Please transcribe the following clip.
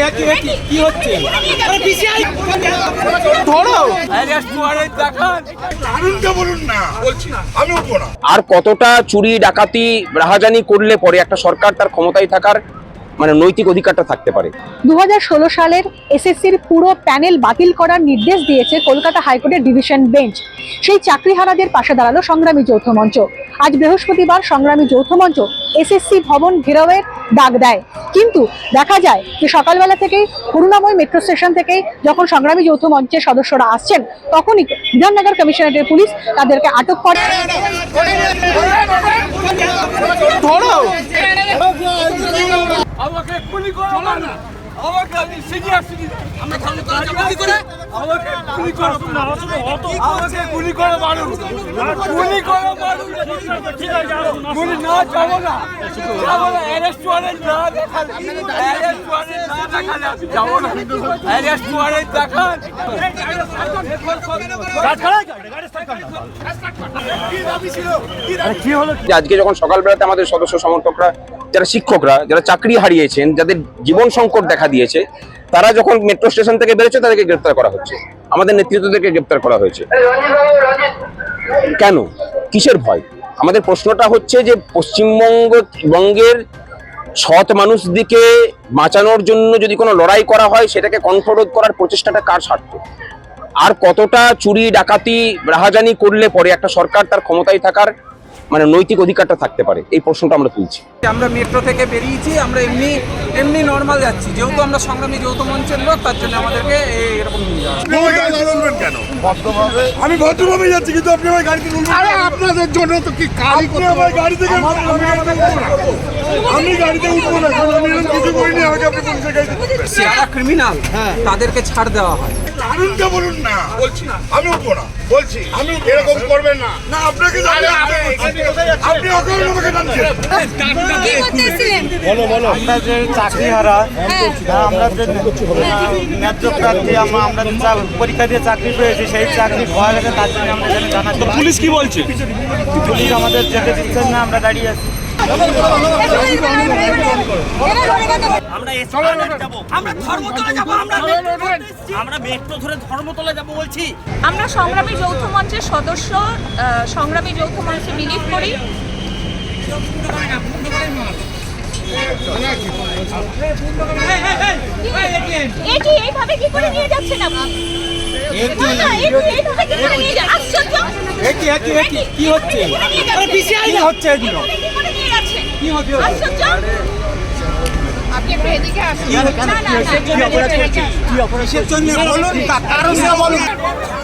একই একই একই। কি হচ্ছে? আরে পিছিয়ে ধরো। বলুন না। বলছি আমি উঠবো না। আর কতটা চুরি ডাকাতি রাহাজানি করলে পরে একটা সরকার তার ক্ষমতায় থাকার মানে নৈতিক অধিকারটা থাকতে পারে। দু হাজার ষোলো সালের এসএসসির পুরো প্যানেল বাতিল করার নির্দেশ দিয়েছে কলকাতা হাইকোর্টের ডিভিশন বেঞ্চ। সেই চাকরিহারাদের পাশে দাঁড়াল সংগ্রামী যৌথ মঞ্চ। আজ বৃহস্পতিবার সংগ্রামী যৌথ মঞ্চ এসএসসি ভবন ঘেরাওয়ের ডাক দেয়। কিন্তু দেখা যায় যে সকালবেলা থেকেই করুণাময় মেট্রো স্টেশন থেকেই যখন সংগ্রামী যৌথ মঞ্চের সদস্যরা আসছেন তখনই বিধাননগর কমিশনারেটের পুলিশ তাদেরকে আটক করে। আমাকে গুলি করো না। আমাকে সিনিয়র সিটিজেন আমরা গুলি করে আমাকে গুলি করো আমাকে গুলি করে মারুন। গুলি করে মারুন। গুলি না যাব না। যাব না অ্যারেস্ট ওয়ারেন্ট না দেখালে। অ্যারেস্ট ওয়ারেন্ট না আমি যাব না। অ্যারেস্ট ওয়ারেন্ট দেখান। আজকে যখন সকালবেলাতে আমাদের সদস্য সমর্থকরা যারা শিক্ষকরা, যারা চাকরি হারিয়েছেন, যাদের জীবন সংকট দেখা দিয়েছে, তারা যখন মেট্রো স্টেশন থেকে বেরোচ্ছে, তাদেরকে গ্রেপ্তার করা হচ্ছে। আমাদের নেতৃত্বদেরকে গ্রেপ্তার করা হয়েছে। কেন? কিসের ভয়? আমাদের প্রশ্নটা হচ্ছে যে, পশ্চিমবঙ্গ বঙ্গের সৎ মানুষদিকে বাঁচানোর জন্য যদি কোনো লড়াই করা হয়, সেটাকে কণ্ঠরোধ করার প্রচেষ্টাটা কার স্বার্থ? আর কতটা চুরি, ডাকাতি, রাহাজানি করলে পরে একটা সরকার তার ক্ষমতায় থাকার মানে নৈতিক অধিকারটা থাকতে পারে। এই প্রশ্নটা আমরা তুলছি। আমরা মেট্রো থেকে বেরিয়েছি আমরা এমনি এমনি নর্মাল যাচ্ছি। যেহেতু আমরা সংগ্রামী যৌথ মঞ্চের লোক তার জন্য আমাদেরকে এরকম কেন? আমি ভদ্রভাবে যাচ্ছি কিন্তু আপনি আমার গাড়িতে আরে আপনাদের জন্য তো কি কালি করতে আমার গাড়ি থেকে আমি গাড়িতে উঠবো না। আমি গাড়িতে উঠবো না কারণ আমি এরকম কিছু করিনি আমাকে আপনি পুলিশের গাড়িতে যারা ক্রিমিনাল তাদেরকে ছাড় দেওয়া হয়। কারণটা বলুন না। বলছি আমি উঠবো না। বলছি আমি এরকম করবেন না। না আপনাকে জানি আপনি কি করতেছিলেন? আমরা যে চাকরি হারা আমরা যে ন্যায্য প্রার্থী আমরা আমরা পরীক্ষা দিয়ে চাকরি পেয়েছি সেই চাকরি ভয় গেছে তার জন্য আমরা এখানে জানাচ্ছি। পুলিশ কি বলছে? পুলিশ আমাদের যেতে দিচ্ছেন না আমরা দাঁড়িয়ে আছি। আমরা ধর্মতলা যাব। আমরা আমরা মেট্রো ধরে ধর্মতলা যাব বলছি। আমরা সংগ্রামী যৌথ মঞ্চের সদস্য সংগ্রামী যৌথ মঞ্চে বিলিভ করি। এটি এইভাবে কি করে নিয়ে যাচ্ছেন আপনি হচ্ছে? কি হচ্ছে এগুলো কি করে নিয়ে কি হচ্ছে আশ্চর্য। আপনি একটু এদিকে আসুন। না, না, না, কিসের জন্য? বলুন।